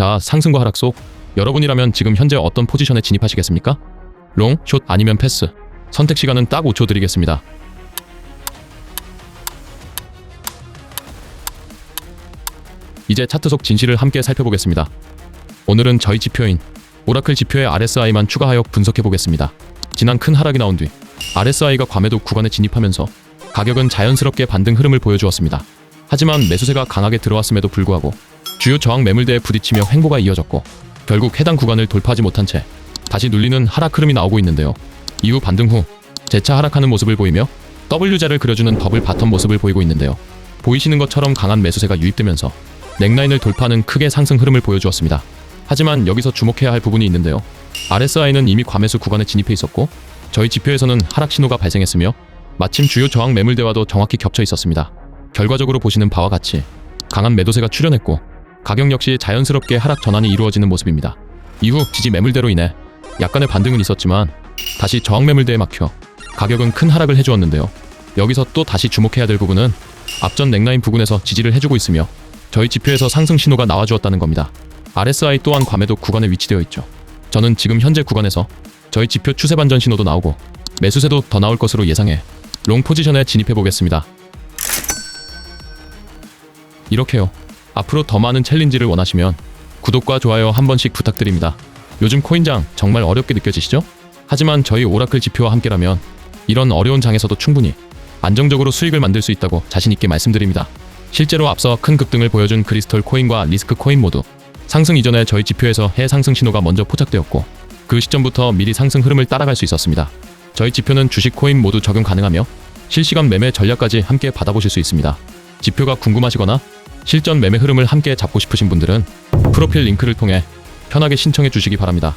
자, 상승과 하락 속 여러분이라면 지금 현재 어떤 포지션에 진입하시겠습니까? 롱, 숏 아니면 패스. 선택 시간은 딱 5초 드리겠습니다. 이제 차트 속 진실을 함께 살펴보겠습니다. 오늘은 저희 지표인 오라클 지표의 RSI만 추가하여 분석해 보겠습니다. 지난 큰 하락이 나온 뒤 RSI가 과매도 구간에 진입하면서 가격은 자연스럽게 반등 흐름을 보여주었습니다. 하지만 매수세가 강하게 들어왔음에도 불구하고 주요 저항 매물대에 부딪히며 횡보가 이어졌고 결국 해당 구간을 돌파하지 못한 채 다시 눌리는 하락 흐름이 나오고 있는데요. 이후 반등 후 재차 하락하는 모습을 보이며 W자를 그려주는 더블 바텀 모습을 보이고 있는데요. 보이시는 것처럼 강한 매수세가 유입되면서 넥라인을 돌파하는 크게 상승 흐름을 보여주었습니다. 하지만 여기서 주목해야 할 부분이 있는데요. RSI는 이미 과매수 구간에 진입해 있었고 저희 지표에서는 하락 신호가 발생했으며 마침 주요 저항 매물대와도 정확히 겹쳐 있었습니다. 결과적으로 보시는 바와 같이 강한 매도세가 출현했고 가격 역시 자연스럽게 하락 전환이 이루어지는 모습입니다. 이후 지지 매물대로 인해 약간의 반등은 있었지만 다시 저항 매물대에 막혀 가격은 큰 하락을 해주었는데요. 여기서 또 다시 주목해야 될 부분은 앞전 넥라인 부근에서 지지를 해주고 있으며 저희 지표에서 상승 신호가 나와주었다는 겁니다. RSI 또한 과매도 구간에 위치되어 있죠. 저는 지금 현재 구간에서 저희 지표 추세 반전 신호도 나오고 매수세도 더 나올 것으로 예상해 롱 포지션에 진입해 보겠습니다. 이렇게요. 앞으로 더 많은 챌린지를 원하시면 구독과 좋아요 한 번씩 부탁드립니다. 요즘 코인장 정말 어렵게 느껴지시죠? 하지만 저희 오라클 지표와 함께라면 이런 어려운 장에서도 충분히 안정적으로 수익을 만들 수 있다고 자신 있게 말씀드립니다. 실제로 앞서 큰 급등을 보여준 크리스털 코인과 리스크 코인 모두 상승 이전에 저희 지표에서 해 상승 신호가 먼저 포착되었고 그 시점부터 미리 상승 흐름을 따라갈 수 있었습니다. 저희 지표는 주식 코인 모두 적용 가능하며 실시간 매매 전략까지 함께 받아보실 수 있습니다. 지표가 궁금하시거나 실전 매매 흐름을 함께 잡고 싶으신 분들은 프로필 링크를 통해 편하게 신청해 주시기 바랍니다.